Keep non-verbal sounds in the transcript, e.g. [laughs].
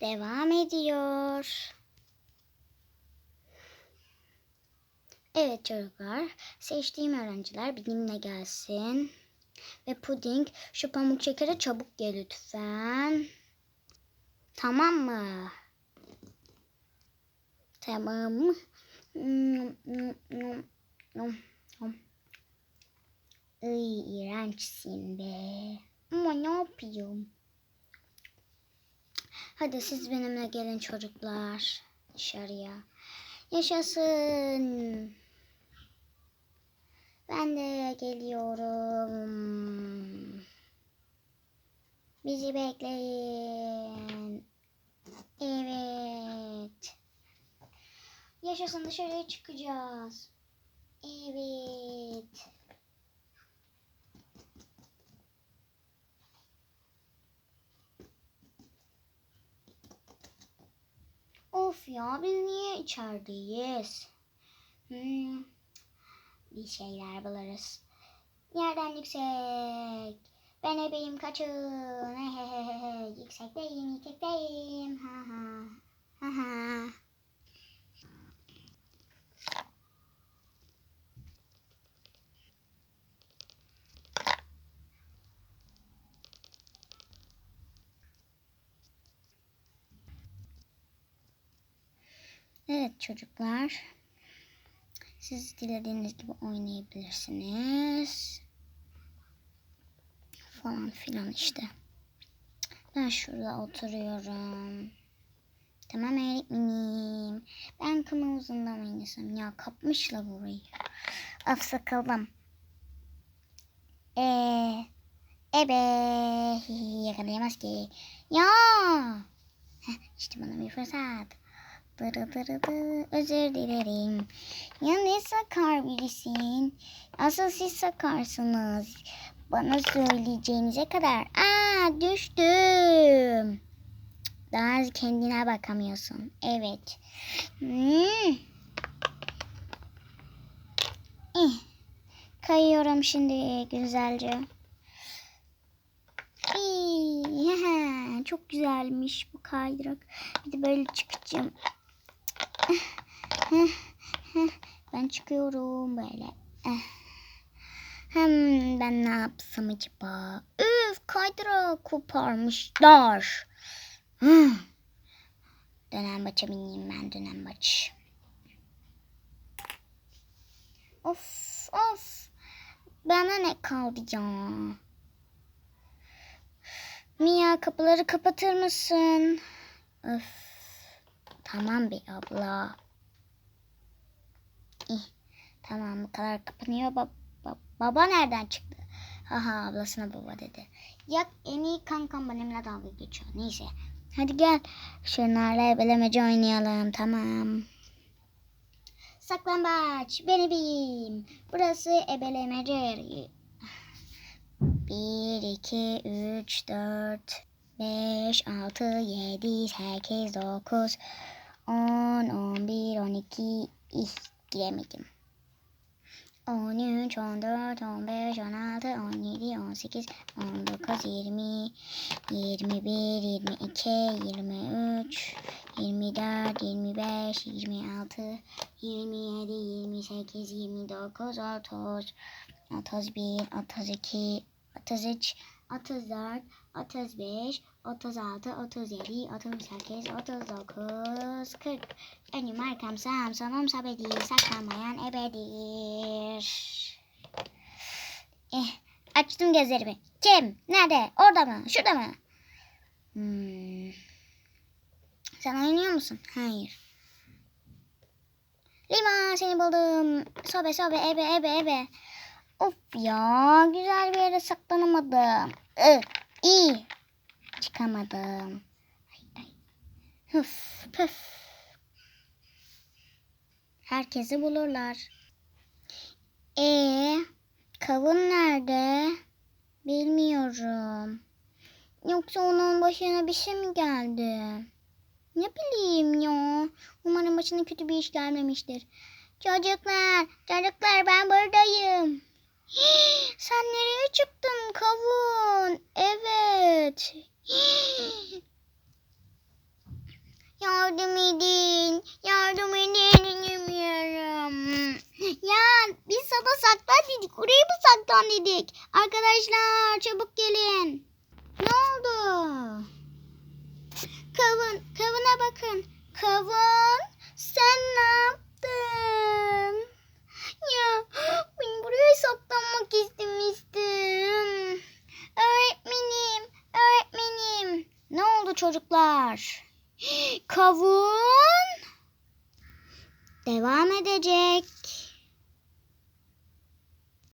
devam ediyor. Evet çocuklar, seçtiğim öğrenciler benimle gelsin. Ve puding, şu pamuk şekere çabuk gel lütfen. Tamam mı? Tamam. Iy, iğrençsin be. Ama ne yapayım? Hadi siz benimle gelin çocuklar dışarıya. Yaşasın. Ben de geliyorum. Bizi bekleyin. Evet. Yaşasın dışarıya çıkacağız. Evet. Ya biz niye içerideyiz? Hmm, bir şeyler buluruz. Yerden yüksek. Ben ebeyim kaçın. [laughs] Yüksekteyim, yüksekteyim. Ha ha. Ha ha. Evet çocuklar. Siz dilediğiniz gibi oynayabilirsiniz. Falan filan işte. Ben şurada oturuyorum. Tamam öğretmenim. Ben kımavuzundan oynasam. Ya kapmışlar burayı. Af sakalım. Eee. Ebe. Yakalayamaz ki. Ya. Heh, işte bana bir fırsat. Özür dilerim. Ya ne sakar birisin. Asıl siz sakarsınız. Bana söyleyeceğinize kadar. Aa düştüm. Daha kendine bakamıyorsun. Evet. Hmm. Eh. Kayıyorum şimdi güzelce. İyi, [laughs] çok güzelmiş bu kaydırak. Bir de böyle çıkacağım. [laughs] Ben çıkıyorum böyle. Hem ben ne yapsam acaba? Üf kaydırağı koparmışlar. Hmm. Dönem maça bineyim ben dönem maç. Of of. Bana ne kaldı ya? Mia kapıları kapatır mısın? Öf. Tamam bir abla. İh, tamam bu kadar kapanıyor. Ba ba baba nereden çıktı? Haha ablasına baba dedi. Ya en iyi kankam benimle dalga geçiyor. Neyse. Hadi gel. Şunlarla ebelemece oynayalım. Tamam. Saklambaç. Beni bileyim. Burası ebelemece yeri. 1, 2, 3, 4, 5, 6, 7, 8, 9, 10, 11, 12, ih, giremedim. 13, 14, 15, 16, 17, 18, 19, 20, 21, 22, 23, 24, 25, 26, 27, 28, 29, 30, 31, 32, 33, 34, 35, 36, 37, 38, 39, 40. Önüm arkam sağım sonum sabedi saklanmayan ebedir. Eh, açtım gözlerimi. Kim? Nerede? Orada mı? Şurada mı? Hmm. Sen oynuyor musun? Hayır. Lima seni buldum. Sobe sobe ebe ebe ebe. Of ya güzel bir yere saklanamadım. Ih, iyi. Çıkamadım. Hıf, püf. Herkesi bulurlar. E kavun nerede? Bilmiyorum. Yoksa onun başına bir şey mi geldi? Ne bileyim ya. Umarım başına kötü bir iş gelmemiştir. Çocuklar, çocuklar ben buradayım. [gasps] Sen nereye çıktın kavun? Evet. [gasps] Yardım edin. Yardım edin inemiyorum. [gasps] Ya biz sabah saklan dedik. Oraya mı saklan dedik? Arkadaşlar çabuk gelin. Ne oldu? Kavun, kavuna bakın. Kavun, sen ne yaptın? Ya ben buraya saklanmak istemiştim. Öğretmenim, öğretmenim. Ne oldu çocuklar? [gasps] Kavun devam edecek.